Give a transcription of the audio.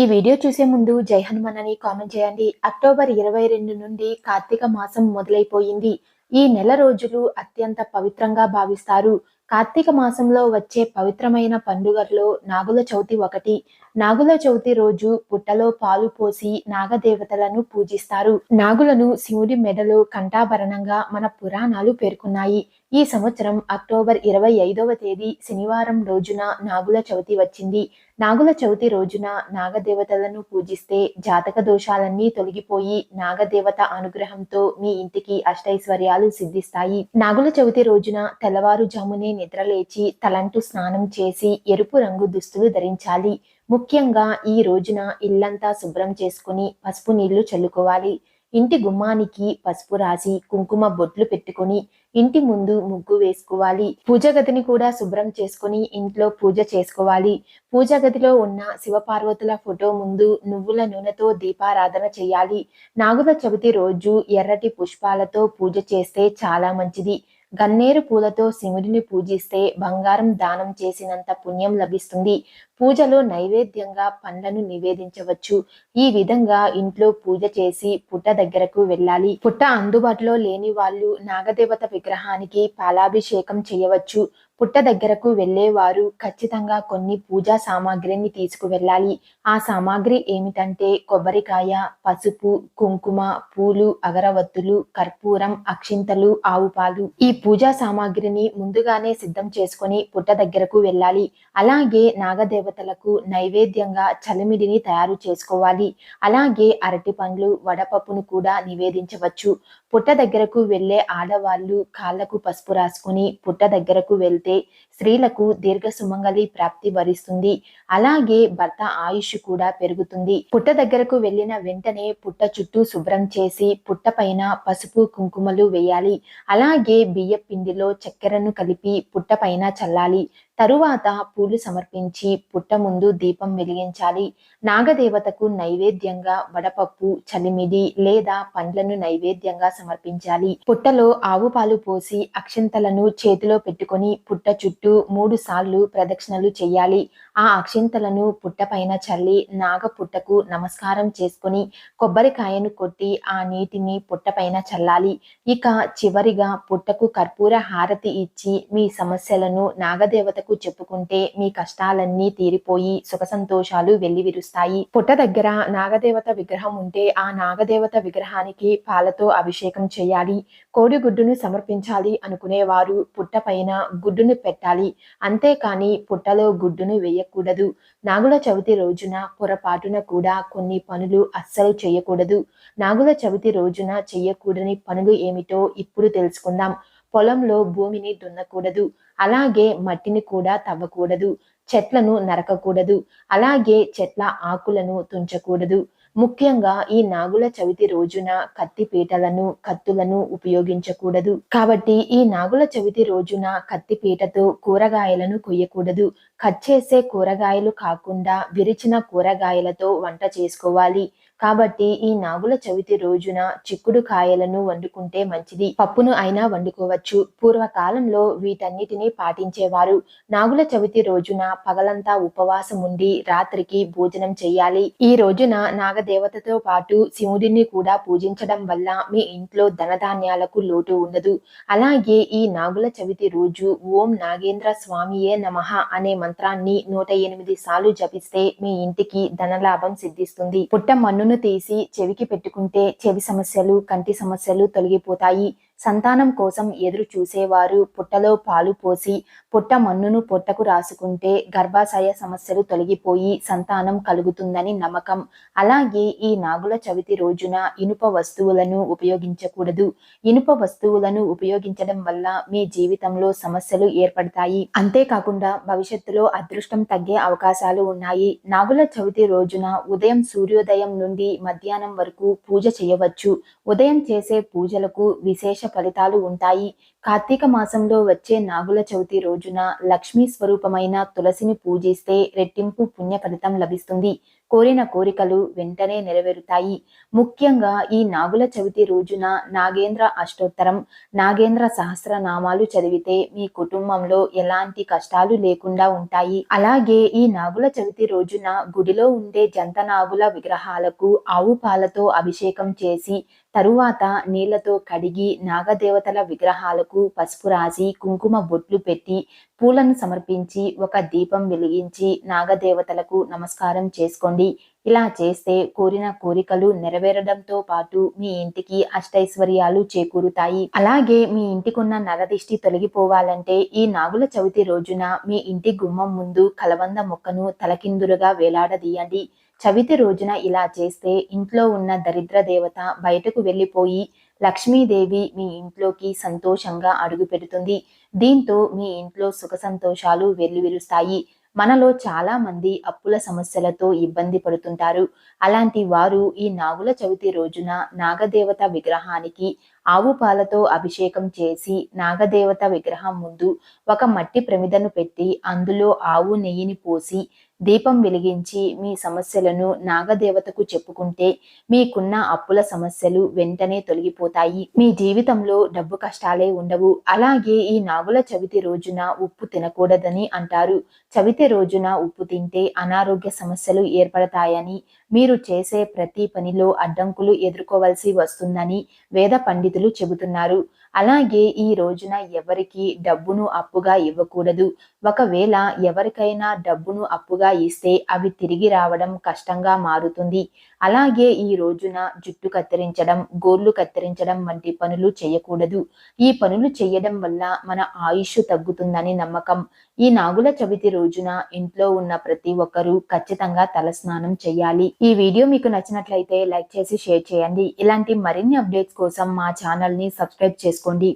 ఈ వీడియో చూసే ముందు జై హనుమాన్ అని కామెంట్ చేయండి. అక్టోబర్ ఇరవై రెండు నుండి కార్తీక మాసం మొదలైపోయింది. ఈ నెల రోజులు అత్యంత పవిత్రంగా భావిస్తారు. కార్తీక మాసంలో వచ్చే పవిత్రమైన పండుగల్లో నాగుల చవితి ఒకటి. నాగుల చవితి రోజు పుట్టలో పాలు పోసి నాగదేవతలను పూజిస్తారు. నాగులను శివుడి మెడలో కంఠాభరణంగా మన పురాణాలు పేర్కొన్నాయి. ఈ సంవత్సరం అక్టోబర్ ఇరవై ఐదవ తేదీ శనివారం రోజున నాగుల చవితి వచ్చింది. నాగుల చవితి రోజున నాగదేవతలను పూజిస్తే జాతక దోషాలన్నీ తొలగిపోయి నాగదేవత అనుగ్రహంతో మీ ఇంటికి అష్టైశ్వర్యాలు సిద్ధిస్తాయి. నాగుల చవితి రోజున తెల్లవారుజామునే నిద్రలేచి తలంటు స్నానం చేసి ఎరుపు రంగు దుస్తులు ధరించాలి. ముఖ్యంగా ఈ రోజున ఇల్లంతా శుభ్రం చేసుకుని పసుపు నీళ్ళు చల్లుకోవాలి. ఇంటి గుమ్మానికి పసుపు రాసి కుంకుమ బొట్లు పెట్టుకొని ఇంటి ముందు ముగ్గు వేసుకోవాలి. పూజ గదిని కూడా శుభ్రం చేసుకుని ఇంట్లో పూజ చేసుకోవాలి. పూజ గదిలో ఉన్న శివపార్వతుల ఫోటో ముందు నువ్వుల నూనెతో దీపారాధన చేయాలి. నాగుల చవితి రోజు ఎర్రటి పుష్పాలతో పూజ చేస్తే చాలా మంచిది. గన్నేరు పూలతో శివుడిని పూజిస్తే బంగారం దానం చేసినంత పుణ్యం లభిస్తుంది. పూజలో నైవేద్యంగా పండ్లను నివేదించవచ్చు. ఈ విధంగా ఇంట్లో పూజ చేసి పుట్ట దగ్గరకు వెళ్ళాలి. పుట్ట అందుబాటులో లేని వాళ్ళు నాగదేవత విగ్రహానికి పాలాభిషేకం చేయవచ్చు. పుట్ట దగ్గరకు వెళ్ళేవారు. ఖచ్చితంగా కొన్ని పూజా సామాగ్రిని తీసుకువెళ్ళాలి. ఆ సామాగ్రి ఏమిటంటే కొబ్బరికాయ పసుపు కుంకుమ పూలు అగరవత్తులు కర్పూరం అక్షింతలు ఆవు పాలు ఈ పూజా సామాగ్రిని ముందుగానే సిద్ధం చేసుకొని పుట్ట దగ్గరకు వెళ్ళాలి. అలాగే నాగదేవతలకు నైవేద్యంగా చలిమిడిని తయారు చేసుకోవాలి. అలాగే అరటి పండ్లు వడపప్పును కూడా నివేదించవచ్చు. పుట్ట దగ్గరకు వెళ్ళే ఆడవాళ్ళు కాళ్ళకు పసుపు రాసుకుని పుట్ట దగ్గరకు వెళ్తే స్త్రీలకు దీర్ఘ సుమంగళి ప్రాప్తి వరిస్తుంది. అలాగే భర్త ఆయుష్ కూడా పెరుగుతుంది. పుట్ట దగ్గరకు వెళ్ళిన వెంటనే పుట్ట చుట్టూ శుభ్రం చేసి పుట్ట పైన పసుపు కుంకుమలు వేయాలి. అలాగే బియ్య పిండిలో చక్కెరను కలిపి పుట్ట పైన చల్లాలి. తరువాత పూలు సమర్పించి పుట్ట ముందు దీపం వెలిగించాలి. నాగదేవతకు నైవేద్యంగా వడపప్పు చలిమిడి లేదా పండ్లను నైవేద్యంగా సమర్పించాలి. పుట్టలో ఆవు పాలు పోసి అక్షింతలను చేతిలో పెట్టుకొని పుట్ట చుట్టూ మూడు సార్లు ప్రదక్షిణలు చేయాలి ఆ అక్షింతలను పుట్ట పైన చల్లి నాగ పుట్టకు నమస్కారం చేసుకుని కొబ్బరికాయను కొట్టి ఆ నీటిని పుట్ట పైన చల్లాలి. ఇక చివరిగా పుట్టకు కర్పూర హారతి ఇచ్చి మీ సమస్యలను నాగదేవతకు చెప్పుకుంటే మీ కష్టాలన్నీ తీరిపోయి సుఖ సంతోషాలు వెల్లివిరుస్తాయి. పుట్ట దగ్గర నాగదేవత విగ్రహం ఉంటే ఆ నాగదేవత విగ్రహానికి పాలతో అభిషేకం చేయాలి కోడిగుడ్డును సమర్పించాలి అనుకునేవారు పుట్ట పైన గుడ్డును పెట్టాలి. అంతేకాని పుట్టలో గుడ్డును వేయకూడదు. నాగుల చవితి రోజున పొరపాటున కూడా కొన్ని పనులు అస్సలు చేయకూడదు. నాగుల చవితి రోజున చేయకూడని పనులు ఏమిటో ఇప్పుడు తెలుసుకుందాం. పొలంలో భూమిని దున్నకూడదు. అలాగే మట్టిని కూడా తవ్వకూడదు. చెట్లను నరకకూడదు. అలాగే చెట్ల ఆకులను తుంచకూడదు. ముఖ్యంగా ఈ నాగుల చవితి రోజున కత్తి పీటలను కత్తులను ఉపయోగించకూడదు. కాబట్టి ఈ నాగుల చవితి రోజున కత్తి పీటతో కూరగాయలను కొయ్యకూడదు. కట్ చేసే కూరగాయలు కాకుండా విరిచిన కూరగాయలతో వంట చేసుకోవాలి. కాబట్టి ఈ నాగుల చవితి రోజున చిక్కుడు కాయలను వండుకుంటే మంచిది. పప్పును అయినా వండుకోవచ్చు. పూర్వకాలంలో వీటన్నిటిని పాటించేవారు. నాగుల చవితి రోజున పగలంతా ఉపవాసం ఉండి రాత్రికి భోజనం చేయాలి. ఈ రోజున నాగదేవతతో పాటు శివుడిని కూడా పూజించడం వల్ల మీ ఇంట్లో ధనధాన్యాలకు లోటు ఉండదు. అలాగే ఈ నాగుల చవితి రోజు ఓం నాగేంద్ర స్వామియే నమః అనే మంత్రాన్ని నూట ఎనిమిది సార్లు జపిస్తే మీ ఇంటికి ధనలాభం సిద్ధిస్తుంది. పుట్ట మన్నును తీసి చెవికి పెట్టుకుంటే చెవి సమస్యలు కంటి సమస్యలు తొలగిపోతాయి. సంతానం కోసం ఎదురు చూసేవారు. పుట్టలో పాలు పోసి పుట్ట మన్నును పొట్టకు రాసుకుంటే గర్భాశయ సమస్యలు తొలగిపోయి సంతానం కలుగుతుందని నమ్మకం. అలాగే ఈ నాగుల చవితి రోజున ఇనుప వస్తువులను ఉపయోగించకూడదు. ఇనుప వస్తువులను ఉపయోగించడం వల్ల మీ జీవితంలో సమస్యలు ఏర్పడతాయి. అంతేకాకుండా భవిష్యత్తులో అదృష్టం తగ్గే అవకాశాలు ఉన్నాయి. నాగుల చవితి రోజున ఉదయం సూర్యోదయం నుండి మధ్యాహ్నం వరకు పూజ చేయవచ్చు. ఉదయం చేసే పూజలకు విశేష ఫలితాలు ఉంటాయి. కార్తీక మాసంలో వచ్చే నాగుల చవితి రోజున లక్ష్మీ స్వరూపమైన తులసిని పూజిస్తే రెట్టింపు పుణ్య ఫలితం లభిస్తుంది. కోరిన కోరికలు వెంటనే నెరవేరుతాయి. ముఖ్యంగా ఈ నాగుల చవితి రోజున నాగేంద్ర అష్టోత్తరం నాగేంద్ర సహస్రనామాలు చదివితే మీ కుటుంబంలో ఎలాంటి కష్టాలు లేకుండా ఉంటాయి. అలాగే ఈ నాగుల చవితి రోజున గుడిలో ఉండే జంత నాగుల విగ్రహాలకు ఆవు పాలతో అభిషేకం చేసి తరువాత నీళ్ళతో కడిగి నాగదేవతల విగ్రహాలకు పసుపు రాసి కుంకుమ బొట్లు పెట్టి పూలను సమర్పించి ఒక దీపం వెలిగించి నాగదేవతలకు నమస్కారం చేసుకోండి. ఇలా చేస్తే కోరిన కోరికలు నెరవేరడంతో పాటు మీ ఇంటికి అష్టైశ్వర్యాలు చేకూరుతాయి. అలాగే మీ ఇంటికున్న నరదిష్టి తొలగిపోవాలంటే ఈ నాగుల చవితి రోజున మీ ఇంటి గుమ్మం ముందు కలవంద మొక్కను తలకిందులుగా వేలాడదీయండి. చవితి రోజున ఇలా చేస్తే ఇంట్లో ఉన్న దరిద్ర దేవత బయటకు వెళ్ళిపోయి లక్ష్మీదేవి మీ ఇంట్లోకి సంతోషంగా అడుగు పెడుతుంది. దీంతో మీ ఇంట్లో సుఖ సంతోషాలు వెల్లువిరుస్తాయి మనలో చాలా మంది అప్పుల సమస్యలతో ఇబ్బంది పడుతుంటారు. అలాంటి వారు ఈ నాగుల చవితి రోజున నాగదేవత విగ్రహానికి ఆవు పాలతో అభిషేకం చేసి నాగదేవత విగ్రహం ముందు ఒక మట్టి ప్రమిదను పెట్టి అందులో ఆవు నెయ్యిని పోసి దీపం వెలిగించి మీ సమస్యలను నాగదేవతకు చెప్పుకుంటే మీకున్న అప్పుల సమస్యలు వెంటనే తొలగిపోతాయి. మీ జీవితంలో డబ్బు కష్టాలే ఉండవు. అలాగే ఈ నాగుల చవితి రోజున ఉప్పు తినకూడదని అంటారు. చవితి రోజున ఉప్పు తింటే అనారోగ్య సమస్యలు ఏర్పడతాయని మీరు చేసే ప్రతి పనిలో అడ్డంకులు ఎదుర్కోవలసి వస్తుందని వేద పండితులు చెబుతున్నారు. అలాగే ఈ రోజున ఎవరికి డబ్బును అప్పుగా ఇవ్వకూడదు. ఒకవేళ ఎవరికైనా డబ్బును అప్పుగా ఇస్తే అవి తిరిగి రావడం కష్టంగా మారుతుంది. అలాగే ఈ రోజున జుట్టు కత్తిరించడం గోర్లు కత్తిరించడం వంటి పనులు చేయకూడదు. ఈ పనులు చేయడం వల్ల మన ఆయుష్ తగ్గుతుందని నమ్మకం. ఈ నాగుల చవితి రోజున ఇంట్లో ఉన్న ప్రతి ఒక్కరూ ఖచ్చితంగా తలస్నానం చేయాలి. ఈ వీడియో మీకు నచ్చినట్లయితే లైక్ చేసి షేర్ చేయండి. ఇలాంటి మరిన్ని అప్డేట్స్ కోసం మా ఛానల్ని సబ్స్క్రైబ్ చేసుకోండి. 込んでい